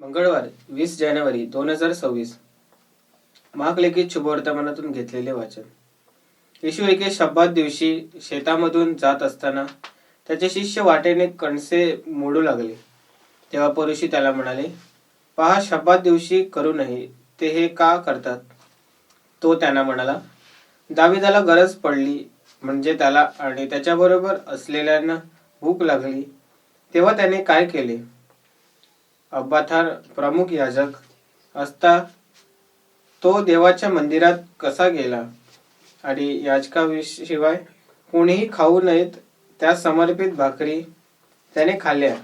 मंगळवार वीस जानेवारी दोन हजार सव्वीस. महाकलेखित शुभवर्तमानातून घेतलेले वाचन. येशू एके शब्दात दिवशी शेतामधून जात असताना त्याचे शिष्य वाटेने कणसे मोडू लागले. तेव्हा परुषी त्याला म्हणाले पहा शब्दात दिवशी करू नये ते हे का करतात? तो त्यांना म्हणाला दाविदाला गरज पडली म्हणजे त्याला आणि त्याच्याबरोबर असलेल्यांना भूक लागली. तेव्हा त्याने काय केले? अब्बाथार प्रमुख याजक असता तो देवाच्या मंदिरात कसा गेला? आणि याचकाशिवाय कोणीही खाऊ नयेत त्या समर्पित भाकरी त्याने खाल्ल्या.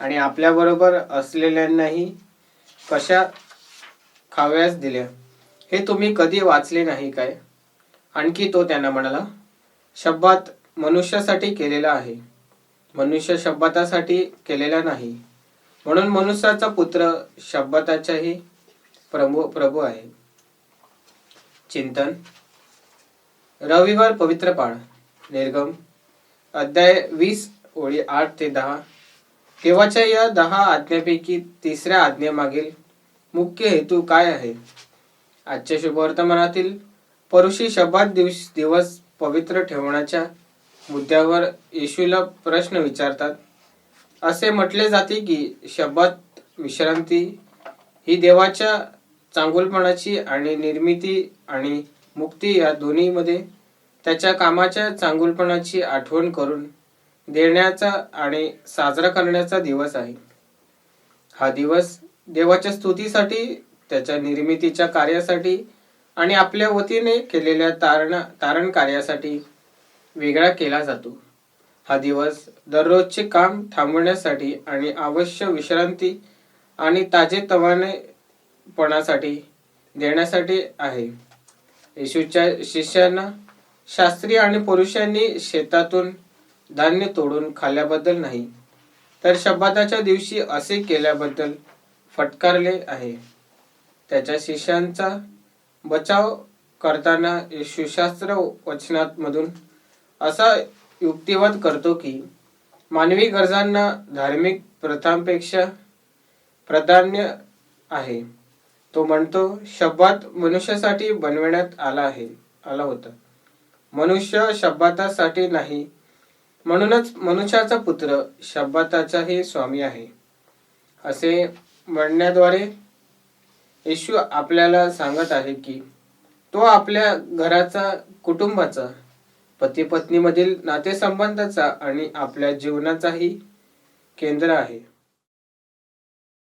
आणि आपल्याबरोबर असलेल्यांनाही कशा खाव्यास दिल्या? हे तुम्ही कधी वाचले नाही काय? आणखी तो त्यांना म्हणाला शब्दात मनुष्यासाठी केलेला आहे. मनुष्य शब्दासाठी केलेला नाही. म्हणून मनुष्याचा पुत्र शब्दाचाही प्रभू प्रभू आहे. चिंतन. रविवार पवित्र पाळ. निर्गम. अध्याय वीस ओळी आठ ते दहा. तेव्हाच्या या दहा आज्ञेपैकी तिसऱ्या आज्ञेमागील मुख्य हेतू काय आहे? आजच्या शुभवर्तमानातील परुषी शब्दात दिवस दिवस पवित्र ठेवण्याच्या मुद्द्यावर येशूला प्रश्न विचारतात. असे म्हटले जाते की शब्दात विश्रांती ही देवाच्या चांगुलपणाची आणि निर्मिती आणि मुक्ती या दोन्हीमध्ये त्याच्या कामाच्या चांगुलपणाची आठवण करून देण्याचा आणि साजरा करण्याचा दिवस आहे. हा दिवस देवाच्या स्तुतीसाठी त्याच्या निर्मितीच्या कार्यासाठी आणि आपल्या वतीने केलेल्या तारण तारण कार्यासाठी वेगळा केला जातो. हा दिवस दररोजचे काम थांबवण्यासाठी आणि आवश्यक विश्रांती आणि ताजेतवानेपणासाठी देण्यासाठी आहे. येशूच्या शिष्यांना शास्त्री आणि पुरुषांनी शेतातून धान्य तोडून खाल्ल्याबद्दल नाही तर शब्दाच्या दिवशी असे केल्याबद्दल फटकारले आहे. त्याच्या शिष्यांचा बचाव करताना येशूशास्त्र वचनात मधून असा युक्तिवाद करतो की मानवी गरजांना धार्मिक प्रथांपेक्षा प्राधान्य आहे. तो म्हणतो शब्दात मनुष्यासाठी बनवण्यात आला आहे आला होता. मनुष्य शब्दातासाठी नाही म्हणूनच मनुष्याचा पुत्र शब्दाचाही स्वामी आहे. असे म्हणण्याद्वारे येशू आपल्याला सांगत आहे की तो आपल्या घराचा कुटुंबाचा पती पत्नीमधील नातेसंबंधाचा आणि आपल्या जीवनाचाही केंद्र आहे.